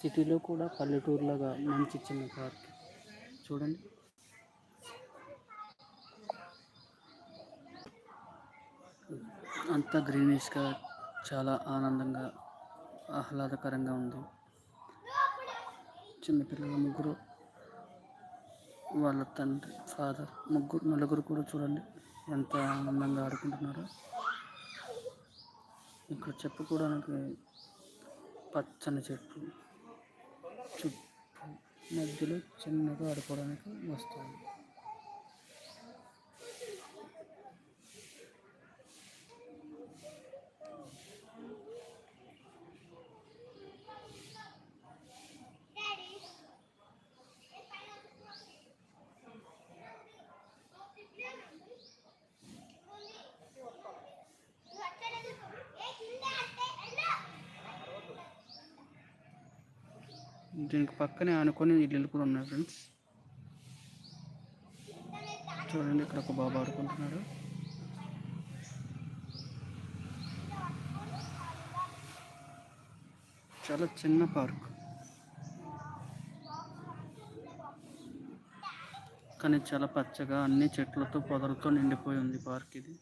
సిటీలో కూడా పల్లెటూరులాగా మంచి చిన్న పార్క్. చూడండి. అంతా గ్రీనిష్గా చాలా ఆనందంగా ఆహ్లాదకరంగా ఉంది. చిన్నపిల్లలు ముగ్గురు వాళ్ళ తండ్రి ఫాదర్ ముగ్గురు నలుగురు కూడా చూడండి ఎంత ఆనందంగా ఆడుకుంటున్నారో. ఇక్కడ చెప్పుకోవడానికి పచ్చని చెట్లు. మధ్యలో చిన్నగా ఆడుకోవడానికి వస్తాయి. దీనికి పక్కనే ఆనుకొని ఇల్లులు కూడా ఉన్నాయి ఫ్రెండ్స్. చూడండి ఇక్కడ ఒక బాబు ఆడుకుంటున్నాడు. చాలా చిన్న పార్క్. కానీ చాలా పచ్చగా అన్ని చెట్లతో పొదలతో నిండిపోయి ఉంది పార్క్ ఇది.